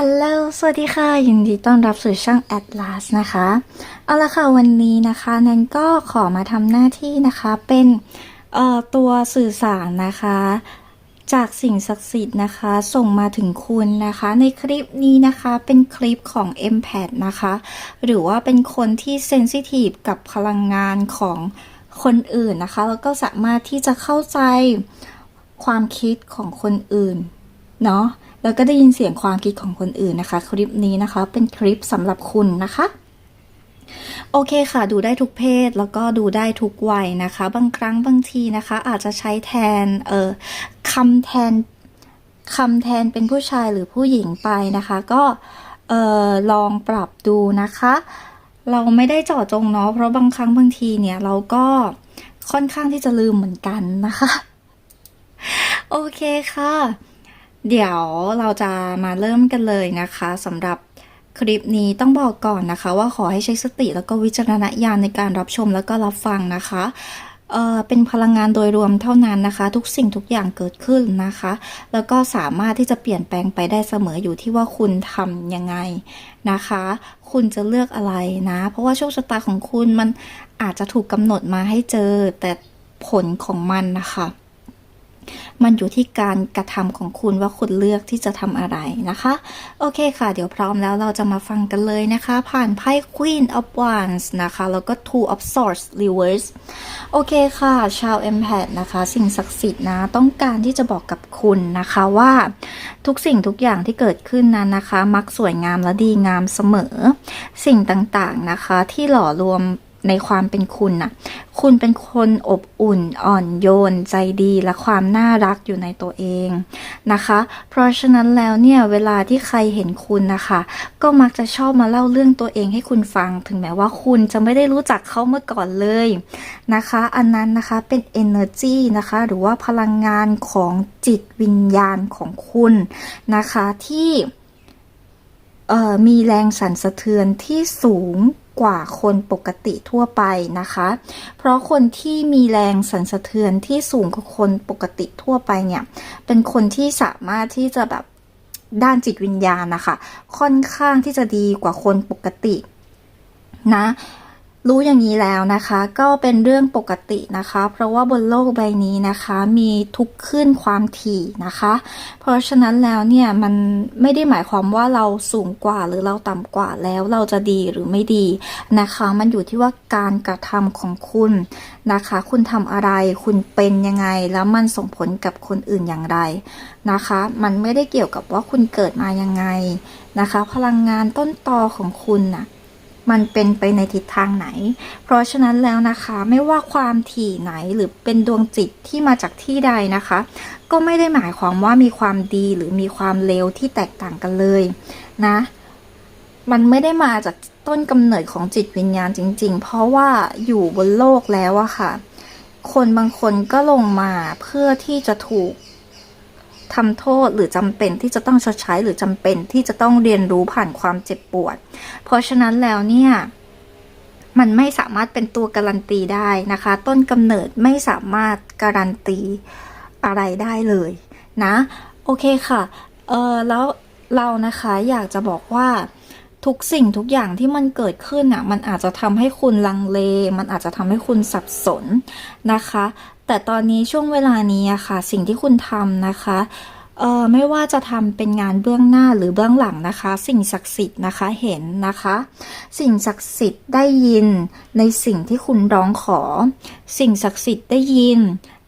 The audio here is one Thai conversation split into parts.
อัลโหลสวัสดีค่ะ ยินดีต้อนรับสู่ช่อง Atlas นะคะ เอาละค่ะ วันนี้นะคะแนนก็ขอมาทำหน้าที่นะคะเป็นเอ่อตัวสื่อสารนะคะ จากสิ่งศักดิ์สิทธิ์นะคะ ส่งมาถึงคุณนะคะ ในคลิปนี้นะคะเป็นคลิปของ m p a t นะคะ หรือว่าเป็นคนที่เซนซิทีฟกับพลังงานของคนอื่นนะคะ แล้วก็สามารถที่จะเข้าใจความคิดของคนอื่น เนาะ แล้วก็ได้ยินเสียงความคิดของคนอื่นนะคะ คลิปนี้นะคะเป็นคลิปสำหรับคุณนะคะโอเคค่ะ ดูได้ทุกเพศแล้วก็ดูได้ทุกวัยนะคะ บางครั้งบางทีนะคะ อาจจะใช้แทนเอ่อคำแทนคำแทนเป็นผู้ชายหรือผู้หญิงไปนะคะ ก็เอ่อลองปรับดูนะคะ เราไม่ได้เจาะจงเนาะเพราะบางครั้งบางทีเนี่ยเราก็ค่อนข้างที่จะลืมเหมือนกันนะคะ โอเคค่ะ เดี๋ยวเราจะมาเริ่มกันเลยนะคะสำหรับคลิปนี้ต้องบอกก่อนนะคะ ว่าขอให้ใช้สติแล้วก็วิจารณญาณในการรับชมแล้วก็รับฟังนะคะเอ่อเป็นพลังงานโดยรวมเท่านั้นนะคะ ทุกสิ่งทุกอย่างเกิดขึ้นนะคะ แล้วก็สามารถที่จะเปลี่ยนแปลงไปได้เสมออยู่ที่ว่าคุณทำยังไงนะคะ คุณจะเลือกอะไรนะ เพราะว่าโชคชะตาของคุณมันอาจจะถูกกำหนดมาให้เจอแต่ผลของมันนะคะ มันอยู่ที่การกระทำของคุณว่าคุณเลือกที่จะทำอะไรนะคะ โอเคค่ะ เดี๋ยวพร้อมแล้วเราจะมาฟังกันเลยนะคะ ผ่านไพ่ Queen of Wands นะคะ แล้วก็ Two of Swords Reverse โอเคค่ะ ชาว Empath นะคะ สิ่งศักดิ์สิทธิ์นะ ต้องการที่จะบอกกับคุณนะคะว่าทุกสิ่งทุกอย่างที่เกิดขึ้นนั้นนะคะ มักสวยงามและดีงามเสมอ สิ่งต่างๆนะคะ ที่หล่อรวม ในความเป็นคุณน่ะ คุณเป็นคนอบอุ่นอ่อนโยนใจดีและความน่ารักอยู่ในตัวเองนะคะ เพราะฉะนั้นแล้วเนี่ยเวลาที่ใครเห็นคุณนะคะ ก็มักจะชอบมาเล่าเรื่องตัวเองให้คุณฟัง ถึงแม้ว่าคุณจะไม่ได้รู้จักเขาเมื่อก่อนเลยนะคะ อันนั้นนะคะเป็น energy นะคะ หรือว่าพลังงานของจิตวิญญาณของคุณนะคะที่มีแรงสั่นสะเทือนที่สูง กว่าคนปกติทั่วไปนะคะ เพราะคนที่มีแรงสั่นสะเทือนที่สูงกว่าคนปกติทั่วไปเนี่ย เป็นคนที่สามารถที่จะแบบด้านจิตวิญญาณนะคะ ค่อนข้างที่จะดีกว่าคนปกตินะ รู้อย่างนี้แล้วนะคะ ก็เป็นเรื่องปกตินะคะ เพราะว่าบนโลกใบนี้นะคะมีทุกขึ้นความถี่นะคะ เพราะฉะนั้นแล้วเนี่ยมันไม่ได้หมายความว่าเราสูงกว่าหรือเราต่ำกว่าแล้วเราจะดีหรือไม่ดีนะคะ มันอยู่ที่ว่าการกระทำของคุณนะคะ คุณทำอะไรคุณเป็นยังไงแล้วมันส่งผลกับคนอื่นอย่างไรนะคะ มันไม่ได้เกี่ยวกับว่าคุณเกิดมายังไงนะคะ พลังงานต้นตอของคุณน่ะ มันเป็นไปในทิศทางไหน เพราะฉะนั้นแล้วนะคะไม่ว่าความถี่ไหนหรือเป็นดวงจิตที่มาจากที่ใดนะคะ ก็ไม่ได้หมายความว่ามีความดีหรือมีความเลวที่แตกต่างกันเลยนะ มันไม่ได้มาจากต้นกำเนิดของจิตวิญญาณจริง ๆ เพราะว่าอยู่บนโลกแล้วอะค่ะ คนบางคนก็ลงมาเพื่อที่จะถูก ทำโทษหรือจำเป็นที่จะต้องชดใช้หรือจำเป็นที่จะต้องเรียนรู้ผ่านความเจ็บปวด เพราะฉะนั้นแล้วเนี่ยมันไม่สามารถเป็นตัวการันตีได้นะคะ ต้นกำเนิดไม่สามารถการันตีอะไรได้เลยนะ โอเคค่ะเออแล้วเรานะคะอยากจะบอกว่าทุกสิ่งทุกอย่างที่มันเกิดขึ้นอะมันอาจจะทำให้คุณลังเล มันอาจจะทำให้คุณสับสนนะคะ แต่ตอนนี้ช่วงเวลานี้อะค่ะ สิ่งที่คุณทำนะคะเอ่อไม่ว่าจะทำเป็นงานเบื้องหน้าหรือเบื้องหลังนะคะ สิ่งศักดิ์สิทธิ์นะคะเห็นนะคะ สิ่งศักดิ์สิทธิ์ได้ยินในสิ่งที่คุณร้องขอ สิ่งศักดิ์สิทธิ์ได้ยิน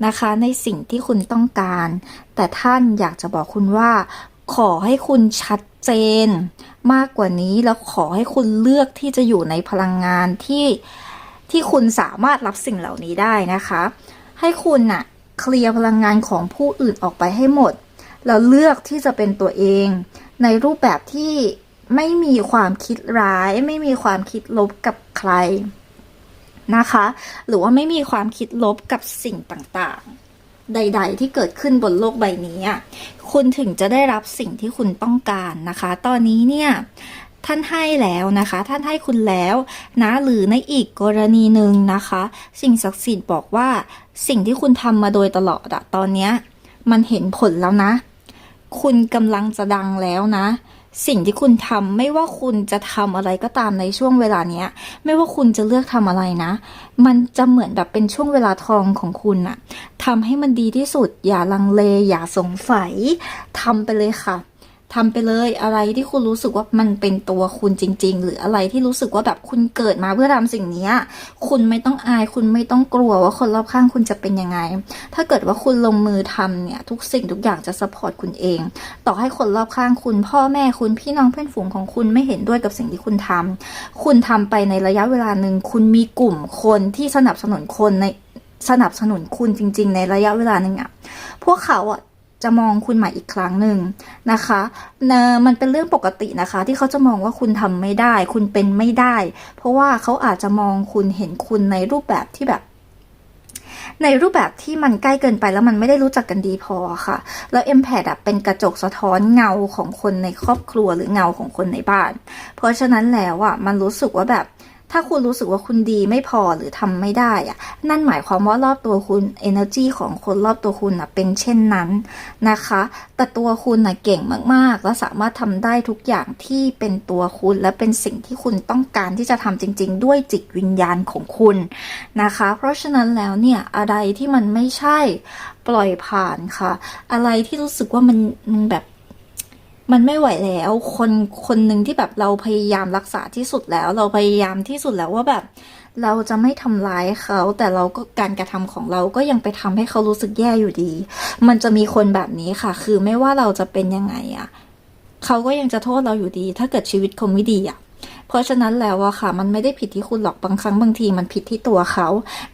นะคะ ในสิ่งที่คุณต้องการ แต่ท่านอยากจะบอกคุณว่า ขอให้คุณชัดเจน มากกว่านี้แล้วขอให้คุณเลือกที่จะอยู่ในพลังงานที่ที่คุณสามารถรับสิ่งเหล่านี้ได้นะคะ ให้คุณน่ะเคลียร์พลังงานของผู้อื่นออกไปให้หมด แล้วเลือกที่จะเป็นตัวเอง ในรูปแบบที่ไม่มีความคิดร้าย ไม่มีความคิดลบกับใครนะคะ หรือว่าไม่มีความคิดลบกับสิ่งต่างๆ ใด ๆ ที่เกิดขึ้นบนโลกใบนี้อะคุณถึงจะได้รับสิ่งที่คุณต้องการนะคะ ตอนนี้เนี่ย ท่านให้แล้วนะคะ ท่านให้คุณแล้วนะหรือในอีกกรณีหนึ่งนะคะ สิ่งศักดิ์สิทธิ์บอกว่าสิ่งที่คุณทำมาโดยตลอดอะตอนเนี้ยมันเห็นผลแล้วนะ คุณกำลังจะดังแล้วนะ สิ่งที่คุณทำไม่ว่าคุณจะทำอะไรก็ตามในช่วงเวลาเนี้ย ไม่ว่าคุณจะเลือกทำอะไรนะ มันจะเหมือนแบบเป็นช่วงเวลาทองของคุณอะทำให้มันดีที่สุด อย่าลังเล อย่าสงสัยทำไปเลยค่ะ ทำไปเลยอะไรที่คุณรู้สึกว่ามันเป็นตัวคุณจริง ๆ หรืออะไรที่รู้สึกว่าแบบคุณเกิดมาเพื่อทำสิ่งนี้คุณไม่ต้องอาย คุณไม่ต้องกลัวว่าคนรอบข้างคุณจะเป็นยังไง ถ้าเกิดว่าคุณลงมือทำเนี่ย ทุกสิ่งทุกอย่างจะสปอร์ตคุณเอง ต่อให้คนรอบข้างคุณ พ่อแม่คุณพี่น้องเพื่อนฝูงของคุณไม่เห็นด้วยกับสิ่งที่คุณทำคุณทำไปในระยะเวลาหนึ่งคุณมีกลุ่มคนที่สนับสนุนคนในสนับสนุนคุณจริง ๆ ในระยะเวลาหนึ่งอะพวกเขาอะ จะมองคุณใหม่อีกครั้งหนึ่งนะคะเนอะมันเป็นเรื่องปกตินะคะ ที่เขาจะมองว่าคุณทำไม่ได้ คุณเป็นไม่ได้ เพราะว่าเขาอาจจะมองคุณเห็นคุณในรูปแบบที่แบบ ในรูปแบบที่มันใกล้เกินไปแล้วมันไม่ได้รู้จักกันดีพอค่ะ แล้ว m p a t อะเป็นกระจกสะท้อนเงาของคนในครอบครัวหรือเงาของคนในบ้าน เพราะฉะนั้นแล้วอะมันรู้สึกว่าแบบ ถ้าคุณรู้สึกว่าคุณดีไม่พอหรือทำไม่ได้อะนั่นหมายความว่ารอบตัวคุณ energy ของคนรอบตัวคุณอะเป็นเช่นนั้นนะคะ แต่ตัวคุณนะเก่งมากๆ และสามารถทำได้ทุกอย่างที่เป็นตัวคุณ และเป็นสิ่งที่คุณต้องการที่จะทำจริง ๆ ด้วยจิตวิญญาณของคุณนะคะ เพราะฉะนั้นแล้วเนี่ยอะไรที่มันไม่ใช่ปล่อยผ่านค่ะ อะไรที่รู้สึกว่ามันแบบ มันไม่ไหวแล้ว คนคนหนึ่งที่แบบเราพยายามรักษาที่สุดแล้ว เราพยายามที่สุดแล้วว่าแบบ เราจะไม่ทำร้ายเขา แต่เราก็การกระทำของเราก็ยังไปทำให้เขารู้สึกแย่อยู่ดี มันจะมีคนแบบนี้ค่ะ คือไม่ว่าเราจะเป็นยังไงอะเขาก็ยังจะโทษเราอยู่ดี ถ้าเกิดชีวิตเขาไม่ดีอะเพราะฉะนั้นแล้วอะค่ะ มันไม่ได้ผิดที่คุณหรอกบางครั้งบางทีมันผิดที่ตัวเขา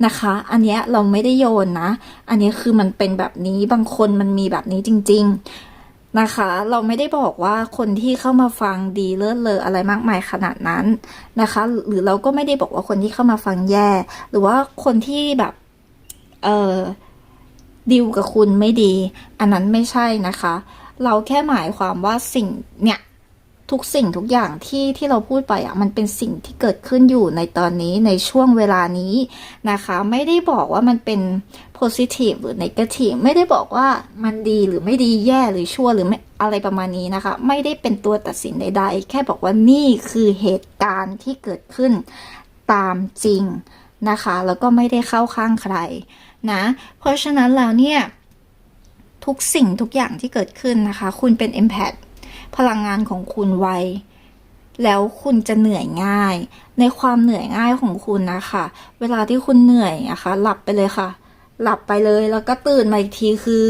นะคะ อันเนี้ยเราไม่ได้โยนนะ อันนี้คือมันเป็นแบบนี้บางคนมันมีแบบนี้จริงๆ นะคะ เราไม่ได้บอกว่าคนที่เข้ามาฟังดีเลิศเลออะไรมากมายขนาดนั้นนะคะ หรือเราก็ไม่ได้บอกว่าคนที่เข้ามาฟังแย่ หรือว่าคนที่แบบเออดิวกับคุณไม่ดี อันนั้นไม่ใช่นะคะ เราแค่หมายความว่าสิ่งเนี่ย ทุกสิ่งทุกอย่างที่ที่เราพูดไปอะมันเป็นสิ่งที่เกิดขึ้นอยู่ในตอนนี้ในช่วงเวลานี้นะคะ ไม่ได้บอกว่ามันเป็น positive หรือ negative ไม่ได้บอกว่ามันดีหรือไม่ดีแย่หรือชั่วหรือไม่อะไรประมาณนี้นะคะ ไม่ได้เป็นตัวตัดสินใด ๆ แค่บอกว่านี่คือเหตุการณ์ที่เกิดขึ้นตามจริงนะคะ แล้วก็ไม่ได้เข้าข้างใครนะ เพราะฉะนั้นแล้วเนี่ยทุกสิ่งทุกอย่างที่เกิดขึ้นนะคะ คุณเป็น impact พลังงานของคุณไวแล้วคุณจะเหนื่อยง่าย ในความเหนื่อยง่ายของคุณนะคะ เวลาที่คุณเหนื่อยอะคะ หลับไปเลยค่ะ หลับไปเลยแล้วก็ตื่นมาอีกทีคือ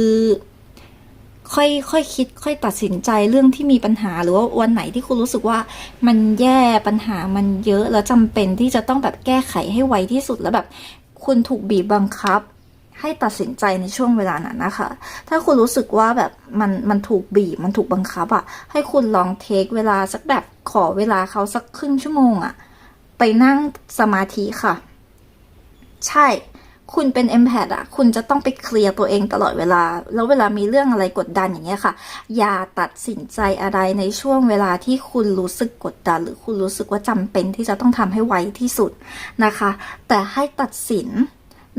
ค่อยค่อยคิด ค่อยตัดสินใจเรื่องที่มีปัญหาหรือว่าวันไหนที่คุณรู้สึกว่า มันแย่ปัญหามันเยอะแล้วจำเป็นที่จะต้องแบบแก้ไขให้ไวที่สุดแล้วแบบ คุณถูกบีบบังคับ ให้ตัดสินใจในช่วงเวลานั้นนะคะ ถ้าคุณรู้สึกว่าแบบมันมันถูกบีบมันถูกบังคับอะ่ะให้คุณลองเทคเวลาสักแบบขอเวลาเขาสักครึ่งชั่วโมงอะ่ะไปนั่งสมาธิค่ะ ใช่ คุณเป็น e m p a t อะคุณจะต้องไปเคลียร์ตัวเองตลอดเวลา แล้วเวลามีเรื่องอะไรกดดันอย่างเงี้ยค่ะ อย่าตัดสินใจอะไรในช่วงเวลาที่คุณรู้สึกกดดัน หรือคุณรู้สึกว่าจำเป็นที่จะต้องทำให้ไวที่สุดนะคะ แต่ให้ตัดสิน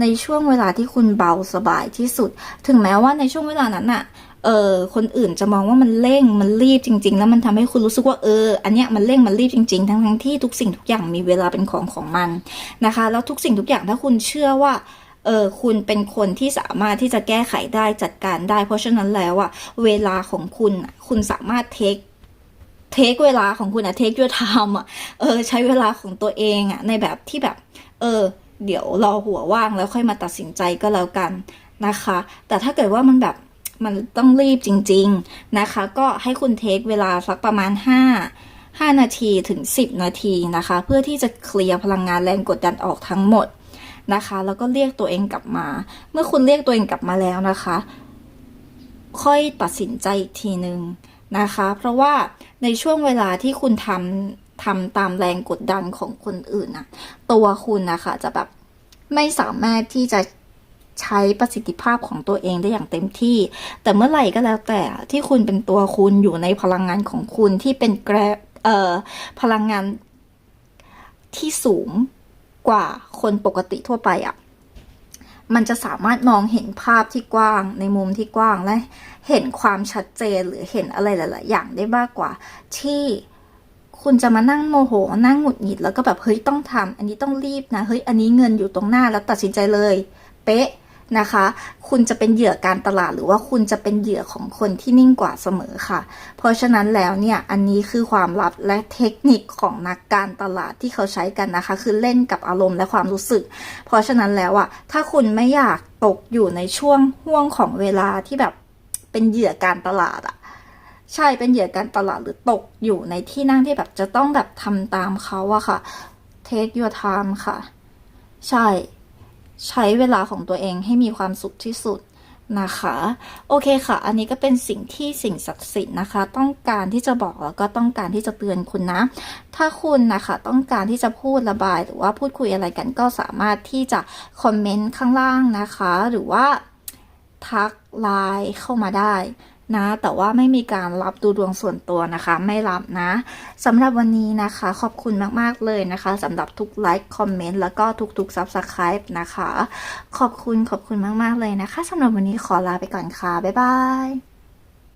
ในช่วงเวลาที่คุณเบาสบายที่สุด ถึงแม้ว่าในช่วงเวลานั้นน่ะเออคนอื่นจะมองว่ามันเร่งมันรีบจริง ๆ แล้วมันทำให้คุณรู้สึกว่าเออ อันเนี้ยมันเร่งมันรีบจริง ๆ ทั้งๆที่ทุกสิ่งทุกอย่างมีเวลาเป็นของของมันนะคะ แล้วทุกสิ่งทุกอย่างถ้าคุณเชื่อว่าเออคุณเป็นคนที่สามารถที่จะแก้ไขได้จัดการได้ เพราะฉะนั้นแล้วอะเวลาของคุณคุณสามารถเทคเทคเวลาของคุณอะเทคยูไทม์อะเออใช้เวลาของตัวเองอะในแบบที่แบบ เออ เดี๋ยวรอหัวว่างแล้วค่อยมาตัดสินใจก็แล้วกันนะคะ แต่ถ้าเกิดว่ามันแบบมันต้องรีบจริง ๆนะคะ ก็ให้คุณเทคเวลาสักประมาณ 5 5 นาทีถึง 10 นาทีนะคะ เพื่อที่จะเคลียร์พลังงานแรงกดดันออกทั้งหมดนะคะ แล้วก็เรียกตัวเองกลับมา เมื่อคุณเรียกตัวเองกลับมาแล้วนะคะ ค่อยตัดสินใจอีกทีหนึ่งนะคะ เพราะว่าในช่วงเวลาที่คุณทำ ทำตามแรงกดดันของคนอื่นนะตัวคุณนะคะจะแบบไม่สามารถที่จะใช้ประสิทธิภาพของตัวเองได้อย่างเต็มที่ แต่เมื่อไหร่ก็แล้วแต่ที่คุณเป็นตัวคุณอยู่ในพลังงานของคุณที่เป็นแกรเอ่อพลังงานที่สูงกว่าคนปกติทั่วไปอะ่ะ มันจะสามารถมองเห็นภาพที่กว้าง ในมุมที่กว้างและเห็นความชัดเจนหรือเห็นอะไรหลาย ๆ อย่างได้มากกว่าที่ คุณจะมานั่งโมโห นั่งหงุดหงิดแล้วก็แบบเฮ้ยต้องทำอันนี้ต้องรีบนะเฮ้ยอันนี้เงินอยู่ตรงหน้าแล้วตัดสินใจเลย เป๊ะนะคะ คุณจะเป็นเหยื่อการตลาดหรือว่าคุณจะเป็นเหยื่อของคนที่นิ่งกว่าเสมอค่ะ เพราะฉะนั้นแล้วเนี่ย อันนี้คือความลับและเทคนิคของนักการตลาดที่เขาใช้กันนะคะ คือเล่นกับอารมณ์และความรู้สึก เพราะฉะนั้นแล้วอะถ้าคุณไม่อยากตกอยู่ในช่วงห่วงของเวลาที่แบบเป็นเหยื่อการตลาดอะ ใช่เป็นเหยื่อการตลาดหรือตกอยู่ในที่นั่งที่แบบจะต้องแบบทำตามเขาอะค่ะ take your time ค่ะ ใช่ ใช้เวลาของตัวเองให้มีความสุขที่สุดนะคะ โอเคค่ะ อันนี้ก็เป็นสิ่งที่สิ่งศักดิ์สิทธิ์นะคะ ต้องการที่จะบอกแล้วก็ต้องการที่จะเตือนคุณนะ ถ้าคุณนะคะต้องการที่จะพูดระบาย หรือว่าพูดคุยอะไรกันก็สามารถที่จะคอมเมนต์ข้างล่างนะคะ หรือว่าทักไลน์เข้ามาได้ นะ แต่ว่าไม่มีการรับดูดวงส่วนตัวนะคะ ไม่รับนะสำหรับวันนี้นะคะ ขอบคุณมากๆเลยนะคะสำหรับทุกไลค์คอมเมนต์แล้วก็ทุกๆ Subscribe นะคะ ขอบคุณขอบคุณมากๆเลยนะคะสำหรับวันนี้ขอลาไปก่อนค่ะ บ๊ายบาย